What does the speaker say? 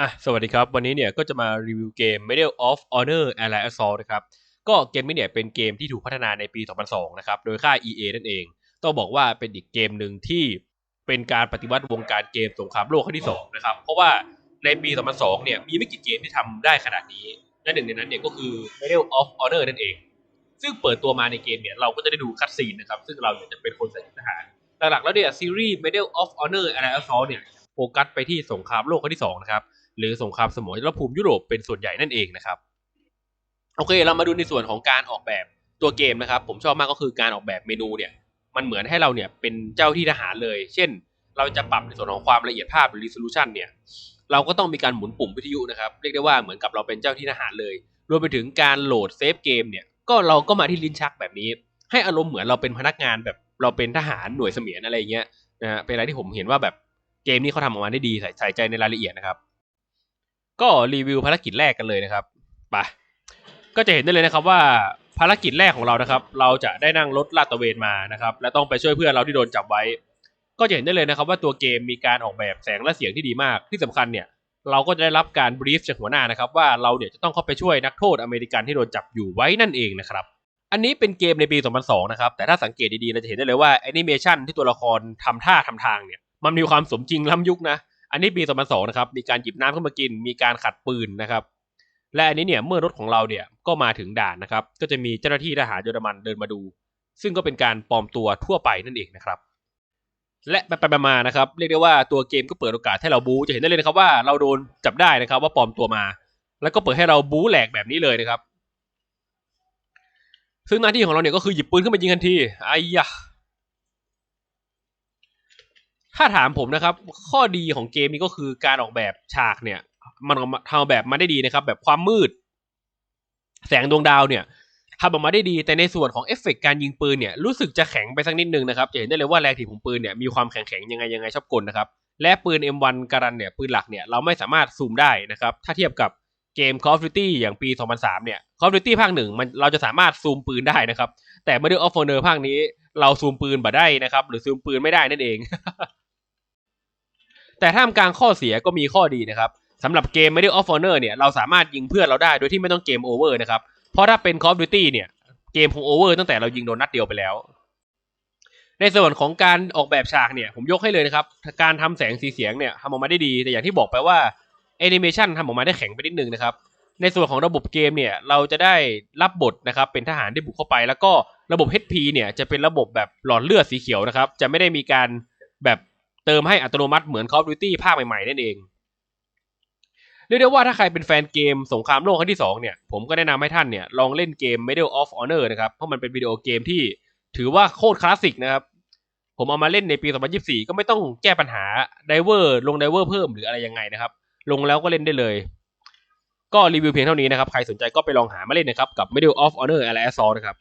อะสวัสดีครับ วันนี้เนี่ยก็จะมารีวิวเกม Medal of Honor Allied Assault นะครับ ก็เกมนี้เนี่ยเป็นเกมที่ถูกพัฒนาในปี 2002 นะครับ โดยค่าย EA นั่นเอง ต้องบอกว่าเป็นอีกเกมหนึ่งที่เป็นการปฏิวัติวงการเกมสงครามโลกครั้งที่ 2 นะครับ เพราะว่าในปี 2002 เนี่ยมีไม่กี่เกมที่ทำได้ขนาดนี้ และหนึ่งในนั้นเนี่ยก็คือ Medal of Honor นั่นเอง ซึ่งเปิดตัวมาในเกมเนี่ยเราก็จะได้ดูคัตซีนนะครับ ซึ่งเราเนี่ยจะเป็นคนใส่ชุดทหาร หลักๆแล้วเนี่ยซีรีส์ Medal of Honor Allied Assault เนี่ยโฟกัสไปที่สงครามโลกครั้งที่2นะครับ หรือสงครามสมรภูมิยุโรปเป็นส่วนใหญ่นั่นเองนะครับโอเค เรามาดูในส่วนของการออกแบบตัวเกมนะครับ ผมชอบมากก็คือการออกแบบเมนูเนี่ยมันเหมือนให้เราเนี่ยเป็นเจ้าที่ทหารเลย เช่น เราจะปรับในส่วนของความละเอียดภาพหรือ resolution เนี่ยเราก็ต้องมีการหมุนปุ่มวิทยุนะครับเรียกได้ว่าเหมือนกับเราเป็นเจ้าที่ทหารเลย รวมไปถึงการโหลดเซฟเกมเนี่ยก็เราก็มาที่ลิ้นชักแบบนี้ ให้อารมณ์เหมือนเราเป็นพนักงานแบบเราเป็นทหารหน่วยเสมียนอะไรเงี้ยนะเป็นอะไรที่ผมเห็นว่าแบบเกมนี้เขาทำออกมาได้ดีใส่ใจในรายละเอียดนะครับ ก็รีวิวภารกิจแรกกันเลยนะครับไปก็จะเห็นได้เลยนะครับว่าภารกิจแรกของเรานะครับ เราจะได้นั่งรถลาดตระเวนมานะครับ และต้องไปช่วยเพื่อนเราที่โดนจับไว้ ก็จะเห็นได้เลยนะครับ ว่าตัวเกมมีการออกแบบแสงและเสียงที่ดีมากที่สำคัญเนี่ย เราก็จะได้รับการบรีฟจากหัวหน้านะครับ ว่าเราเนี่ยจะต้องเข้าไปช่วยนักโทษอเมริกันที่โดนจับอยู่ไว้นั่นเองนะครับ อันนี้เป็นเกมในปี 2002 นะครับ แต่ถ้าสังเกตดีๆเราจะเห็นได้เลยว่าแอนิเมชันที่ตัวละครทำท่าทำทางเนี่ยมันมีความสมจริงล้ำยุคนะ อันนี้ปี 2002 นะครับ มีการหยิบน้ำขึ้นมากิน มีการขัดปืนนะครับ และอันนี้เนี่ยเมื่อรถของเราเนี่ยก็มาถึงด่านนะครับ ก็จะมีเจ้าหน้าที่ทหารเยอรมันเดินมาดู ซึ่งก็เป็นการปลอมตัวทั่วไปนั่นเองนะครับ และไปไปมาๆนะครับ เรียกได้ว่าตัวเกมก็เปิดโอกาสให้เราบู๊จะเห็นได้เลยนะครับว่าเราโดนจับได้นะครับว่าปลอมตัวมา แล้วก็เปิดให้เราบู๊แหลกแบบนี้เลยนะครับ ซึ่งหน้าที่ของเราเนี่ยก็คือหยิบปืนขึ้นมายิงทันทีไอ้ยะ ถ้าถามผมนะครับ ข้อดีของเกมนี้ก็คือการออกแบบฉากเนี่ย มันทำแบบมาได้ดีนะครับ แบบความมืด แสงดวงดาวเนี่ยทำออกมาได้ดีแต่ในส่วนของเอฟเฟกต์การยิงปืนเนี่ยรู้สึกจะแข็งไปสักนิดนึงนะครับจะเห็นได้เลยว่าแรงถีบของปืนเนี่ยมีความแข็งแข็งๆยังไงยังไงชอบกลนะครับ และปืน M1 การันเนี่ยปืนหลักเนี่ยเราไม่สามารถซูมได้นะครับ ถ้าเทียบกับเกม Call of Duty อย่างปี 2003 เนี่ย Call of Duty ภาคหนึ่งมันเราจะสามารถซูมปืนได้นะครับ แต่ Medal of Honor ภาคนี้เราซูมปืนบ่ได้นะครับ หรือซูมปืนไม่ได้นั่นเอง แต่ท่ามกลางข้อเสียก็มีข้อดีนะครับสำหรับเกม Medal of Honor เนี่ยเราสามารถยิงเพื่อนเราได้โดยที่ไม่ต้องเกมโอเวอร์นะครับ เพราะถ้าเป็น Call of Duty เนี่ยเกมคงโอเวอร์ตั้งแต่เรายิงโดนนัดเดียวไปแล้ว ในส่วนของการออกแบบฉากเนี่ยผมยกให้เลยนะครับ การทำแสงสีเสียงเนี่ยทำออกมาได้ดี แต่อย่างที่บอกไปว่าแอนิเมชันทำออกมาได้แข็งไปนิดนึงนะครับในส่วนของระบบเกมเนี่ยเราจะได้รับบทนะครับเป็นทหารที่บุกเข้าไป แล้วก็ระบบ HP เนี่ยจะเป็นระบบแบบหลอดเลือดสีเขียวนะครับจะไม่ได้มีการแบบ เติมให้อัตโนมัติเหมือน Call of Duty ภาคใหม่ๆนั่นเอง เรียกได้ว่าถ้าใครเป็นแฟนเกมสงครามโลกครั้งที่ 2 เนี่ย ผมก็แนะนำให้ท่านเนี่ย ลองเล่นเกม Medal of Honor นะครับ เพราะมันเป็นวิดีโอเกมที่ถือว่าโคตรคลาสสิกนะครับ ผมเอามาเล่นในปี 2024 ก็ไม่ต้องแก้ปัญหาไดเวอร์ลงไดเวอร์เพิ่มหรืออะไรยังไงนะครับ ลงแล้วก็เล่นได้เลย ก็รีวิวเพียงเท่านี้นะครับ ใครสนใจก็ไปลองหามาเล่นนะครับกับ Medal of Honor a l Assault นะครับ